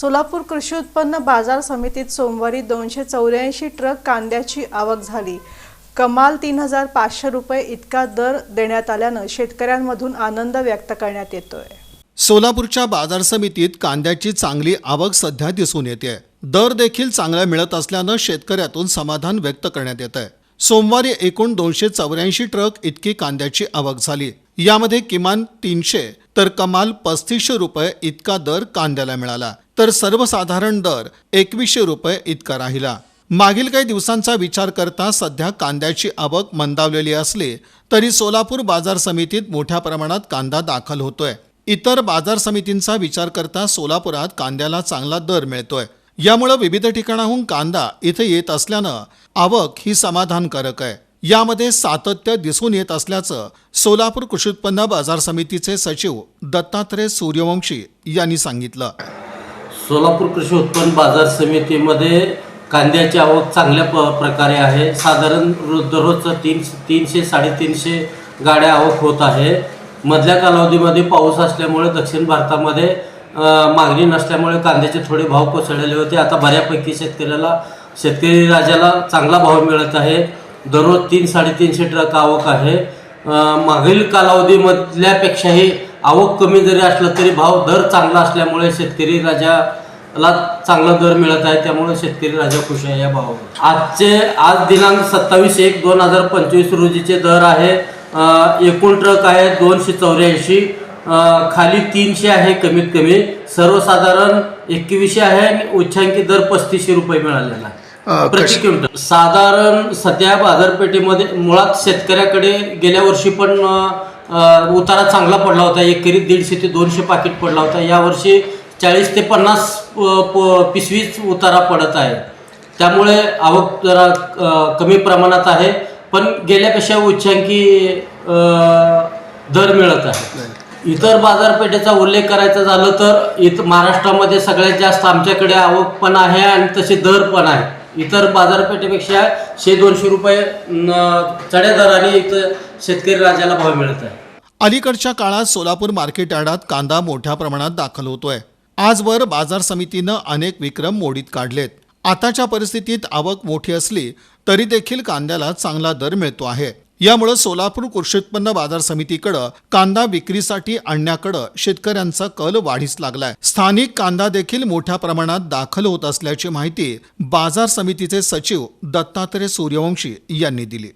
सोलापूर कृषी उत्पन्न बाजार समितीत सोमवारी दोनशे चौऱ्याऐंशी ट्रक कांद्याची आवक झाली. कमाल तीन हजार पाचशे रुपये इतका दर देण्यात आल्यानं शेतकऱ्यांमधून आनंद व्यक्त करण्यात येतोय. सोलापूरच्या बाजार समितीत कांद्याची चांगली आवक सध्या दिसून येते दर देखील चांगला मिळत असल्यानं शेतकऱ्यातून समाधान व्यक्त करण्यात येत आहे सोमवारी एकूण दोनशे चौऱ्याऐंशी ट्रक इतकी कांद्याची आवक झाली. यामध्ये किमान तीनशे तर कमाल पस्तीसशे रुपये इतका दर कांद्याला मिळाला. तर सर्वसाधारण दर एकवीसशे रुपये इतका राहिला. मागील काही दिवसांचा विचार करता सध्या कांद्याची आवक मंदावलेली असली तरी सोलापूर बाजार समितीत मोठ्या प्रमाणात कांदा दाखल होतोय. इतर बाजार समितींचा विचार करता सोलापुरात कांद्याला चांगला दर मिळतोय. यामुळं विविध ठिकाणाहून कांदा इथे येत असल्यानं आवक ही समाधानकारक आहे. यामध्ये सातत्य दिसून येत असल्याचं सोलापूर कृषी उत्पन्न बाजार समितीचे सचिव दत्तात्रय सूर्यवंशी यांनी सांगितलं. सोलापूर कृषी उत्पन्न बाजार समितीमध्ये कांद्याची आवक चांगल्या प प्रकारे आहे. साधारण रोज दररोजचं तीन तीनशे साडेतीनशे गाड्या आवक होत आहे. मधल्या कालावधीमध्ये पाऊस असल्यामुळे दक्षिण भारतामध्ये मागणी नसल्यामुळे कांद्याचे थोडे भाव कोसळलेले होते. आता बऱ्यापैकी शेतकऱ्याला शेतकरी राजाला चांगला भाव मिळत आहे. दररोज तीन साडेतीनशे ट्रक आवक आहे. मागील कालावधीमधल्यापेक्षाही आवक कमी जरी असलं तरी भाव दर चांगला असल्यामुळे शेतकरी राजाला चांगला दर मिळत आहे. त्यामुळे शेतकरी राजा खुश आहे या भावावर. आजचे आज दिनांक सत्तावीस एक दोन हजार पंचवीस रोजीचे दर आहे. एकूण ट्रक आहे दोनशे चौऱ्याऐंशी. खाली तीनशे आहे कमीत कमी. सर्वसाधारण एकवीसशे आहे आणि उच्चांकी दर पस्तीसशे रुपये मिळालेला आहे. प्रति क्विंटल साधारण सध्या बाजारपेठेमध्ये मुळात शेतकऱ्याकडे गेल्या वर्षी पण उतारा चांगला पडला होता. एकरी दीडशे ते दोनशे पाकिट पडला होता. यावर्षी चाळीस ते पन्नास पिशवीच उतारा पडत आहे. त्यामुळे आवक जरा कमी प्रमाणात आहे. पण गेल्यापेक्षा उच्चांकी दर मिळत आहे. इतर बाजारपेठेचा उल्लेख करायचा झालं तर इथं महाराष्ट्रामध्ये सगळ्यात जास्त आमच्याकडे आवक पण आहे आणि तसे दर पण आहे इतर बाजारपेठेपेक्षा शे दोनशे रुपये चढ्या दराने इथं शेतकरी राजाला भाव मिळत आहे. अलीकडच्या काळात सोलापूर मार्केट यार्डात कांदा मोठ्या प्रमाणात दाखल होतोय. आजवर बाजार समितीनं अनेक विक्रम मोडीत काढलेत. आताच्या परिस्थितीत आवक मोठी असली तरी देखील कांद्याला चांगला दर मिळतो आहे. यामुळे सोलापूर कृषी उत्पन्न बाजार समितीकडं कांदा विक्रीसाठी आणण्याकडं शेतकऱ्यांचा कल वाढीस लागलाय. स्थानिक कांदा देखील मोठ्या प्रमाणात दाखल होत असल्याची माहिती बाजार समितीचे सचिव दत्तात्रय सूर्यवंशी यांनी दिली.